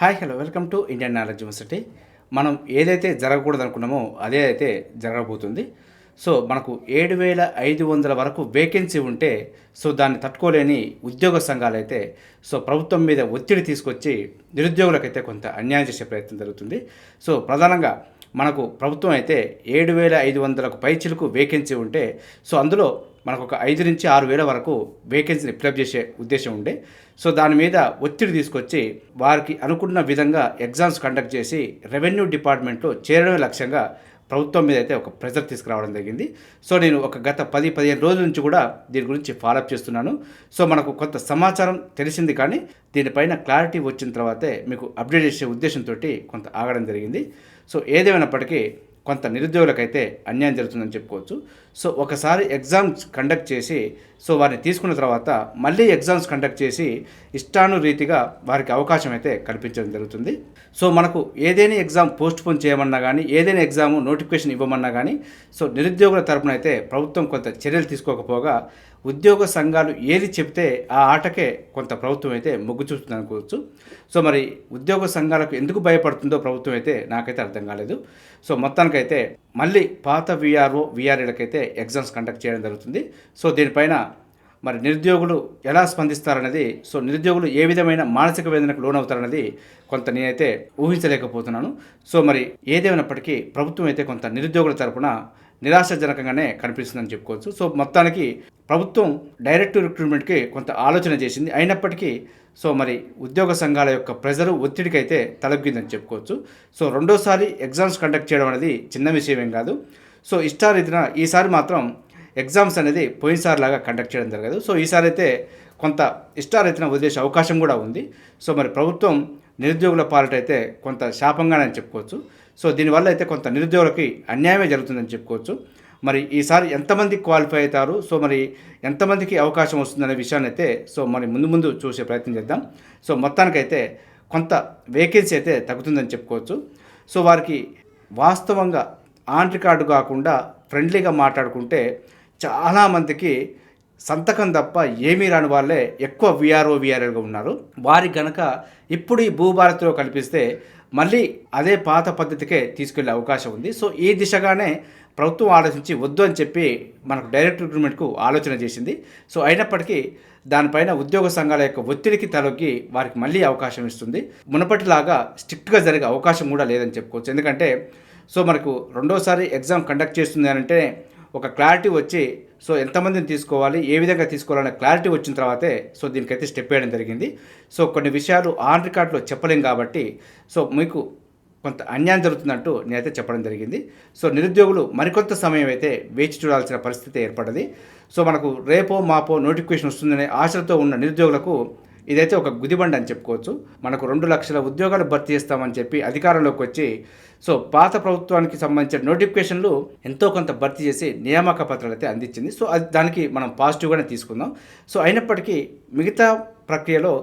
Hi hello welcome to Indian knowledge university. మనం ఏదైతే జరగకూడదు అనుకున్నామో అదే అయితే జరగబోతుంది. సో మనకు ఏడు వేల ఐదు వందల వరకు వేకెన్సీ ఉంటే సో దాన్ని తట్టుకోలేని ఉద్యోగ సంఘాలు అయితే సో ప్రభుత్వం మీద ఒత్తిడి తీసుకొచ్చి నిరుద్యోగులకైతే కొంత అన్యాయం చేసే ప్రయత్నం జరుగుతుంది. సో ప్రధానంగా మనకు ప్రభుత్వం అయితే ఏడు వేల ఐదు వందలకు పైచిలకు వేకెన్సీ ఉంటే సో అందులో మనకు ఒక ఐదు నుంచి ఆరు వేల వరకు వేకెన్సీని ఫిలప్ చేసే ఉద్దేశం ఉండే. సో దాని మీద ఒత్తిడి తీసుకొచ్చి వారికి అనుకున్న విధంగా ఎగ్జామ్స్ కండక్ట్ చేసి రెవెన్యూ డిపార్ట్మెంట్లో చేరడమే లక్ష్యంగా ప్రభుత్వం మీద అయితే ఒక ప్రెజర్ తీసుకురావడం జరిగింది. సో నేను ఒక గత పది పదిహేను రోజుల నుంచి కూడా దీని గురించి ఫాలోఅప్ చేస్తున్నాను. సో మనకు కొంత సమాచారం తెలిసింది కానీ దీనిపైన క్లారిటీ వచ్చిన తర్వాతే మీకు అప్డేట్ చేసే ఉద్దేశంతో కొంత ఆగడం జరిగింది. సో ఏదేమైనప్పటికీ కొంత నిరుద్యోగులకైతే అన్యాయం జరుగుతుందని చెప్పుకోవచ్చు. సో ఒకసారి ఎగ్జామ్స్ కండక్ట్ చేసి సో వారిని తీసుకున్న తర్వాత మళ్ళీ ఎగ్జామ్స్ కండక్ట్ చేసి ఇష్టానురీతిగా వారికి అవకాశం అయితే కల్పించడం జరుగుతుంది. సో మనకు ఏదైనా ఎగ్జామ్ పోస్ట్ పోన్ చేయమన్నా కానీ ఏదైనా ఎగ్జామ్ నోటిఫికేషన్ ఇవ్వమన్నా కానీ సో నిరుద్యోగుల తరపున అయితే ప్రభుత్వం కొంత చర్యలు తీసుకోకపోగా ఉద్యోగ సంఘాలు ఏది చెప్తే ఆ ఆటకే కొంత ప్రభుత్వం అయితే మొగ్గు చూస్తుంది అనుకోవచ్చు. సో మరి ఉద్యోగ సంఘాలకు ఎందుకు భయపడుతుందో ప్రభుత్వం అయితే నాకైతే అర్థం కాలేదు. సో మొత్తానికైతే మళ్ళీ పాత విఆర్ఓ విఆర్ఏలకైతే ఎగ్జామ్స్ కండక్ట్ చేయడం జరుగుతుంది. సో దీనిపైన మరి నిరుద్యోగులు ఎలా స్పందిస్తారనేది సో నిరుద్యోగులు ఏ విధమైన మానసిక వేదనకు లోనవుతారనేది కొంత నేనైతే ఊహించలేకపోతున్నాను. సో మరి ఏదేమైనప్పటికీ ప్రభుత్వం అయితే కొంత నిరుద్యోగుల తరపున నిరాశాజనకంగానే కనిపిస్తుందని చెప్పుకోవచ్చు. సో మొత్తానికి ప్రభుత్వం డైరెక్ట్ రిక్రూట్మెంట్కి కొంత ఆలోచన చేసింది. అయినప్పటికీ సో మరి ఉద్యోగ సంఘాల యొక్క ప్రెజరు ఒత్తిడికి అయితే తలగ్గిందని చెప్పుకోవచ్చు. సో రెండోసారి ఎగ్జామ్స్ కండక్ట్ చేయడం అనేది చిన్న విషయం ఏం కాదు. సో ఇష్టారీతిన ఈసారి మాత్రం ఎగ్జామ్స్ అనేది పోయినసారి లాగా కండక్ట్ చేయడం జరగదు. సో ఈసారి అయితే కొంత ఇష్టారీతిన వదిలేసే అవకాశం కూడా ఉంది. సో మరి ప్రభుత్వం నిరుద్యోగుల పాలిట అయితే కొంత శాపంగానే చెప్పుకోవచ్చు. సో దీనివల్ల అయితే కొంత నిరుద్యోగులకి అన్యాయమే జరుగుతుందని చెప్పుకోవచ్చు. మరి ఈసారి ఎంతమంది క్వాలిఫై అవుతారు? సో మరి ఎంతమందికి అవకాశం వస్తుందనే విషయాన్ని అయితే సో మరి ముందు ముందు చూసే ప్రయత్నం చేద్దాం. సో మొత్తానికైతే కొంత వేకెన్సీ అయితే తగ్గుతుందని చెప్పుకోవచ్చు. సో వారికి వాస్తవంగా ఆన్ రికార్డు కాకుండా ఫ్రెండ్లీగా మాట్లాడుకుంటే చాలామందికి సంతకం తప్ప ఏమీ రాని వాళ్ళే ఎక్కువ విఆర్ఓ విఆర్ఎల్గా ఉన్నారు. వారి గనక ఇప్పుడు ఈ భూభారతిలో కల్పిస్తే మళ్ళీ అదే పాత పద్ధతికే తీసుకెళ్ళే అవకాశం ఉంది. సో ఈ దిశగానే ప్రభుత్వం ఆలోచించి వద్దు అని చెప్పి మనకు డైరెక్ట్ రిక్రూట్మెంట్కు ఆలోచన చేసింది. సో అయినప్పటికీ దానిపైన ఉద్యోగ సంఘాల యొక్క ఒత్తిడికి తలొగ్గి వారికి మళ్ళీ అవకాశం ఇస్తుంది. మునపటిలాగా స్ట్రిక్ట్గా జరిగే అవకాశం కూడా లేదని చెప్పుకోవచ్చు. ఎందుకంటే సో మనకు రెండోసారి ఎగ్జామ్ కండక్ట్ చేస్తుంది అని అంటే ఒక క్లారిటీ వచ్చి సో ఎంతమందిని తీసుకోవాలి ఏ విధంగా తీసుకోవాలనే క్లారిటీ వచ్చిన తర్వాతే సో దీనికైతే స్టెప్ వేయడం జరిగింది. సో కొన్ని విషయాలు ఆన్ రికార్డులో చెప్పలేం కాబట్టి సో మీకు కొంత అన్యాయం జరుగుతున్నట్టు నేనైతే చెప్పడం జరిగింది. సో నిరుద్యోగులు మరికొంత సమయం అయితే వేచి చూడాల్సిన పరిస్థితి ఏర్పడ్డది. సో మనకు రేపో మాపో నోటిఫికేషన్ వస్తుందనే ఆశలతో ఉన్న నిరుద్యోగులకు ఇదైతే ఒక గుదిబండ అని చెప్పుకోవచ్చు. మనకు రెండు లక్షల ఉద్యోగాలు భర్తీ చేస్తామని చెప్పి అధికారంలోకి వచ్చి సో పాత ప్రభుత్వానికి సంబంధించిన నోటిఫికేషన్లు ఎంతో కొంత భర్తీ చేసి నియామక పత్రాలు అయితే అందించింది. సో అది దానికి మనం పాజిటివ్గానే తీసుకుందాం. సో అయినప్పటికీ మిగతా ప్రక్రియలో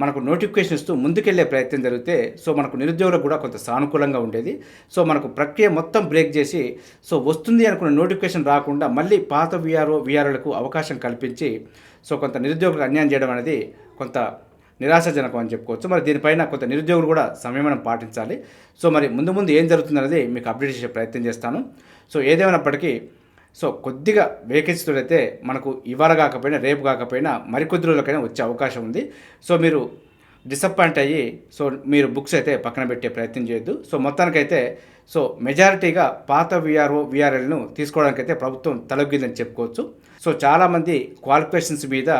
మనకు నోటిఫికేషన్ ఇస్తూ ముందుకెళ్ళే ప్రయత్నం జరిగితే సో మనకు నిరుద్యోగులకు కూడా కొంత సానుకూలంగా ఉండేది. సో మనకు ప్రక్రియ మొత్తం బ్రేక్ చేసి సో వస్తుంది అనుకున్న నోటిఫికేషన్ రాకుండా మళ్ళీ పాత విఆర్ఓ విఆర్ఓలకు అవకాశం కల్పించి సో కొంత నిరుద్యోగులకు అన్యాయం చేయడం అనేది కొంత నిరాశాజనకం అని చెప్పుకోవచ్చు. మరి దీనిపైన కొంత నిరుద్యోగులు కూడా సంయమనం పాటించాలి. సో మరి ముందు ముందు ఏం జరుగుతుందనేది మీకు అప్డేట్ చేసే ప్రయత్నం చేస్తాను. సో ఏదేమైనప్పటికీ సో కొద్దిగా వేకెన్సీతో అయితే మనకు ఇవాళ కాకపోయినా రేపు కాకపోయినా మరికొద్ది రోజులకైనా వచ్చే అవకాశం ఉంది. సో మీరు డిసప్పాయింట్ అయ్యి సో మీరు బుక్స్ అయితే పక్కన పెట్టే ప్రయత్నం చేయొద్దు. సో మొత్తానికైతే సో మెజారిటీగా పాత విఆర్ఓ విఆర్ఎల్ను తీసుకోవడానికైతే ప్రభుత్వం తలొగ్గిందని చెప్పుకోవచ్చు. సో చాలామంది క్వాలిఫికేషన్స్ మీద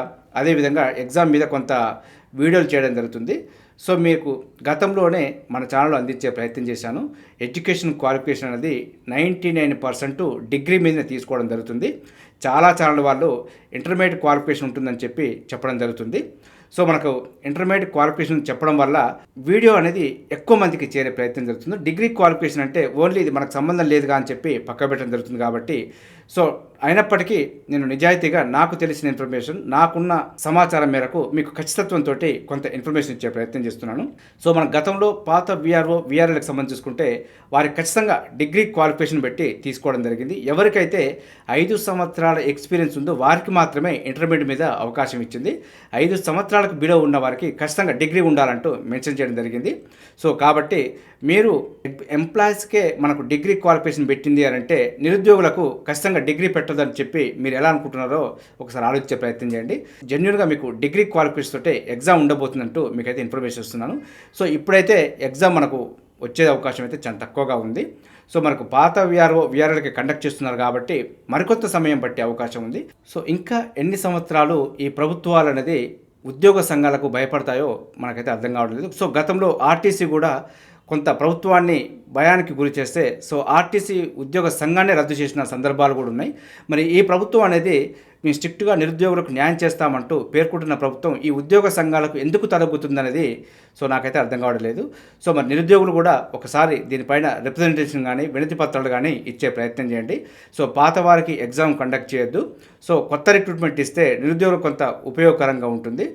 అదేవిధంగా ఎగ్జామ్ మీద కొంత వీడియోలు చేయడం జరుగుతుంది. సో మీకు గతంలోనే మన ఛానల్ అందించే ప్రయత్నం చేశాను. ఎడ్యుకేషన్ క్వాలిఫికేషన్ అనేది నైంటీ నైన్ పర్సెంట్ డిగ్రీ మీదనే తీసుకోవడం జరుగుతుంది. చాలా ఛానల్ వాళ్ళు ఇంటర్మీడియట్ క్వాలిఫికేషన్ ఉంటుందని చెప్పి చెప్పడం జరుగుతుంది. సో మనకు ఇంటర్మీడియట్ క్వాలిఫికేషన్ చెప్పడం వల్ల వీడియో అనేది ఎక్కువ మందికి చేరే ప్రయత్నం జరుగుతుంది. డిగ్రీ క్వాలిఫికేషన్ అంటే ఓన్లీ ఇది మనకు సంబంధం లేదుగా అని చెప్పి పక్క పెట్టడం జరుగుతుంది కాబట్టి సో అయినప్పటికీ నేను నిజాయితీగా నాకు తెలిసిన ఇన్ఫర్మేషన్ నాకున్న సమాచారం మేరకు మీకు ఖచ్చితత్వంతో కొంత ఇన్ఫర్మేషన్ ఇచ్చే ప్రయత్నం చేస్తున్నాను. సో మన గతంలో పాత విఆర్ఓ విఆర్ఎల్కి సంబంధించి చూసుకుంటే వారికి ఖచ్చితంగా డిగ్రీ క్వాలిఫికేషన్ పెట్టి తీసుకోవడం జరిగింది. ఎవరికైతే ఐదు సంవత్సరాల ఎక్స్పీరియన్స్ ఉందో వారికి మాత్రమే ఇంటర్మీడియట్ మీద అవకాశం ఇచ్చింది. ఐదు సంవత్సరాలకు బిలో ఉన్న వారికి ఖచ్చితంగా డిగ్రీ ఉండాలంటూ మెన్షన్ చేయడం జరిగింది. సో కాబట్టి మీరు ఎంప్లాయీస్కే మనకు డిగ్రీ క్వాలిఫికేషన్ పెట్టింది అని అంటే నిరుద్యోగులకు ఖచ్చితంగా డిగ్రీ పెట్టదని చెప్పి మీరు ఎలా అనుకుంటున్నారో ఒకసారి ఆలోచించే ప్రయత్నం చేయండి. జెన్యున్గా మీకు డిగ్రీ క్వాలిఫికేషన్ తోటే ఎగ్జామ్ ఉండబోతుందంటూ మీకైతే ఇన్ఫర్మేషన్ ఇస్తున్నాను. సో ఇప్పుడైతే ఎగ్జామ్ మనకు వచ్చే అవకాశం అయితే చాలా తక్కువగా ఉంది. సో మనకు పాత విఆర్ఓ విఆర్ఓలకి కండక్ట్ చేస్తున్నారు కాబట్టి మరికొంత సమయం పట్టే అవకాశం ఉంది. సో ఇంకా ఎన్ని సంవత్సరాలు ఈ ప్రభుత్వాలు అనేది ఉద్యోగ సంఘాలకు భయపడతాయో మనకైతే అర్థం కావట్లేదు సో గతంలో ఆర్టీసీ కూడా కొంత ప్రభుత్వాన్ని భయానికి గురి చేస్తే సో ఆర్టీసీ ఉద్యోగ సంఘాన్ని రద్దు చేసిన సందర్భాలు కూడా ఉన్నాయి. మరి ఈ ప్రభుత్వం అనేది మేము స్ట్రిక్ట్గా నిరుద్యోగులకు న్యాయం చేస్తామంటూ పేర్కొంటున్న ప్రభుత్వం ఈ ఉద్యోగ సంఘాలకు ఎందుకు తలబుతుందనేది సో నాకైతే అర్థం కావట్లేదు సో మరి నిరుద్యోగులు కూడా ఒకసారి దీనిపైన రిప్రజెంటేషన్ కానీ వినతి పత్రాలు కానీ ఇచ్చే ప్రయత్నం చేయండి. సో పాత వారికి ఎగ్జామ్ కండక్ట్ చేయొద్దు. సో కొత్త రిక్రూట్మెంట్ ఇస్తే నిరుద్యోగులకు కొంత ఉపయోగకరంగా ఉంటుంది.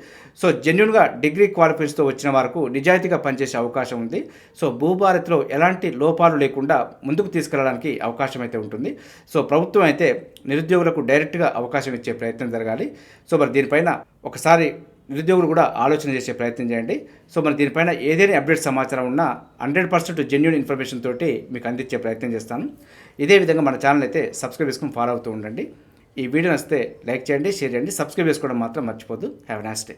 సో జెన్యున్గా డిగ్రీ క్వాలిఫైస్తో వచ్చిన వారికి నిజాయితీగా పనిచేసే అవకాశం ఉంది. సో భూభారత్లో ఎలాంటి లోపాలు లేకుండా ముందుకు తీసుకెళ్ళడానికి అవకాశం అయితే ఉంటుంది. సో ప్రభుత్వం అయితే నిరుద్యోగులకు డైరెక్ట్గా అవకాశం ఇచ్చే ప్రయత్నం జరగాలి. సో మరి దీనిపైన ఒకసారి నిరుద్యోగులు కూడా ఆలోచన చేసే ప్రయత్నం చేయండి. సో మరి దీనిపైన ఏదైనా అప్డేట్ సమాచారం ఉన్నా హండ్రెడ్ పర్సెంట్ జెన్యున్ ఇన్ఫర్మేషన్ తోటి మీకు అందించే ప్రయత్నం చేస్తాను. ఇదే విధంగా మన ఛానల్ అయితే సబ్స్క్రైబ్ చేసుకుని ఫాలో అవుతూ ఉండండి. ఈ వీడియో నచ్చితే లైక్ చేయండి షేర్ చేయండి సబ్స్క్రైబ్ చేసుకోవడం మాత్రం మర్చిపోద్దు హ్యావ్ నాస్ డే.